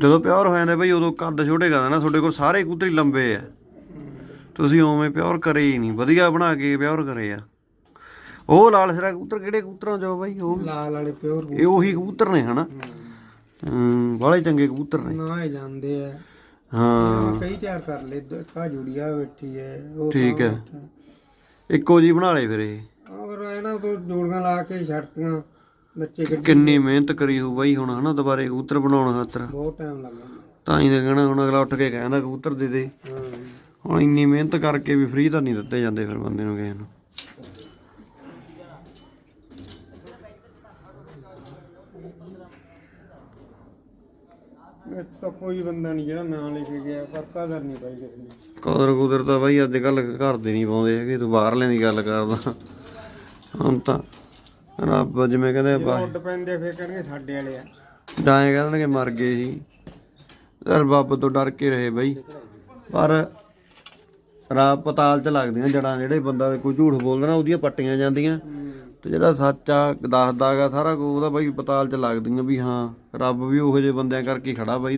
ਜਦੋਂ ਪਿਓਰ ਹੋ ਜਾਂਦਾ ਬਈ ਉਦੋਂ ਕੱਦ ਛੋਟੇ ਕਰ ਦੇਣਾ ਤੁਹਾਡੇ ਕੋਲ ਸਾਰੇ ਕਬੂਤਰ ਹੀ ਲੰਬੇ ਆ। ਤੁਸੀਂ ਉਵੇਂ ਪਿਓਰ ਕਰੇ ਹੀ ਨਹੀਂ। ਵਧੀਆ ਬਣਾ ਕੇ ਪਿਓਰ ਕਰੇ ਆ। ਉਹ ਲਾਲ ਸਿਰਾ ਕਬੂਤਰ ਕਿਹੜੇ ਕਬੂਤਰਾਂ ਚੋਂ ਬਾਈ? ਉਹ ਲਾਲ ਵਾਲੇ ਪਿਓਰ ਇਹ ਉਹੀ ਕਬੂਤਰ ਨੇ ਹਨਾ? ਹੂੰ। ਬਾਲੇ ਚੰਗੇ ਕਬੂਤਰ ਨੇ। ਨਾ ਹੀ ਜਾਂਦੇ ਆ। ਹਾਂ। ਕਈ ਤਿਆਰ ਕਰ ਲਏ। ਕਾ ਜੁੜੀਆ ਬੈਠੀ ਹੈ ਉਹ ਠੀਕ ਹੈ ਇੱਕੋ ਜੀ ਬਣਾ ਲਏ ਫਿਰ ਇਹ। ਔਰ ਇਹਨਾਂ ਤੋਂ ਜੋੜੀਆਂ ਲਾ ਕੇ ਛੱਡਤੀਆਂ। ਬੱਚੇ ਕਿੰਨੀ ਮਿਹਨਤ ਕਰੀ ਹੋ ਬਾਈ ਹੁਣ ਹਨਾ ਦੁਬਾਰੇ ਕਬੂਤਰ ਬਣਾਉਣ ਖਾਤਰ। ਬਹੁਤ ਟਾਈਮ ਲੱਗ ਤਾਂ ਹੀ ਤਾਂ ਕਹਿਣਾ ਹੁਣ ਅਗਲਾ ਉੱਠ ਕੇ ਕਹਿੰਦਾ ਕਬੂਤਰ ਦੇ ਦੇ। ਹਾਂ। ਹੁਣ ਇੰਨੀ ਮਿਹਨਤ ਕਰਕੇ ਵੀ ਫ੍ਰੀ ਤਾਂ ਨਹੀਂ ਦਿੱਤੇ ਜਾਂਦੇ ਫਿਰ ਬੰਦੇ ਨੂੰ ਕਿਸੇ ਨੂੰ। ਇਹ ਤਾਂ ਕੋਈ ਬੰਦਾ ਨਹੀਂ ਜਿਹੜਾ ਨਾਂ ਲੈ ਕੇ ਗਿਆ ਪਰ ਕਦਰ ਨਹੀਂ ਪਾਈ ਕਿਸੇ ਨੇ। ਕਦਰ ਕੁਦਰ ਤਾਂ ਬਾਈ ਅੱਜ ਕੱਲ ਘਰ ਦੇ ਨਹੀਂ ਪਾਉਂਦੇ ਹੈਗੇ ਤੂੰ ਬਾਹਰਲੇ ਦੀ ਗੱਲ ਕਰਦਾ ਹੁਣ ਤਾਂ ਰੱਬ ਜਿਵੇਂ ਕਹਿੰਦੇ ਬਾ ਉੱਡ ਪੈਂਦੇ ਫਿਰ ਕਹਿਣਗੇ ਸਾਡੇ ਵਾਲੇ ਆ। ਡਾਏ ਕਹਿਣਗੇ ਮਰ ਗਏ ਜੀ ਯਾਰ ਰੱਬ ਤੋਂ ਡਰ ਕੇ ਰਹੇ ਬਈ। ਪਰ ਰਾਬ ਪਤਾਲ ਚ ਲੱਗਦੀਆਂ ਜੜਾਂ ਜਿਹੜੇ ਬੰਦਾ ਕੋਈ ਝੂਠ ਬੋਲਦਾ ਨਾ ਉਹਦੀਆਂ ਪੱਟੀਆਂ ਜਾਂਦੀਆਂ। ਤੇ ਜਿਹੜਾ ਸੱਚ ਆ ਦੱਸਦਾਗਾ ਸਾਰਾ ਕੁਝ ਉਹਦਾ ਬਈ ਪਤਾਲ ਚ ਲੱਗਦੀਆਂ ਵੀ ਹਾਂ ਰੱਬ ਵੀ ਉਹੋ ਜਿਹੇ ਬੰਦਿਆਂ ਕਰਕੇ ਹੀ ਖੜਾ ਬਈ।